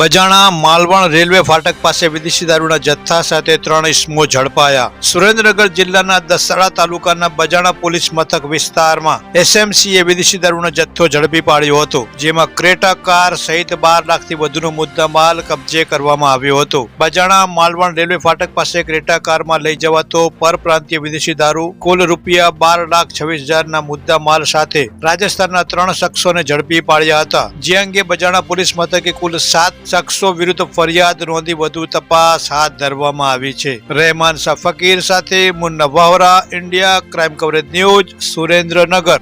બજાણા Malvan railway ફાટક પાસે વિદેશી દારૂના જથ્થા સાથે ત્રણ ઇસમો ઝડપાયા. સુરેન્દ્રનગર જિલ્લાના દસાડા તાલુકાના બજાણા પોલીસ મથક વિસ્તારમાં એસએમસીએ વિદેશી દારૂનો જથ્થો ઝડપી પાડ્યો હતો, જેમાં ક્રેટા કાર સહિત બાર લાખથી વધુનો મુદ્દામાલ કબજે કરવામાં આવ્યો હતો. બજાણા માલવણ રેલવે ફાટક પાસે ક્રેટા કારમાં લઈ જવાતો પરપ્રાંતીય વિદેશી દારૂ કુલ રૂપિયા બાર લાખ છવ્વીસ હજારના મુદ્દા માલ સાથે રાજસ્થાનના ત્રણ શખ્સોને ઝડપી પાડ્યા હતા. જે અંગે બજાણા પોલીસ મથકે કુલ સાત શખ્સો વિરુદ્ધ ફરિયાદ નોંધી વધુ તપાસ હાથ ધરવામાં આવી છે. રહેમાન શાહ સાથે Munna Vavra, India crime coverage news Surendranagar.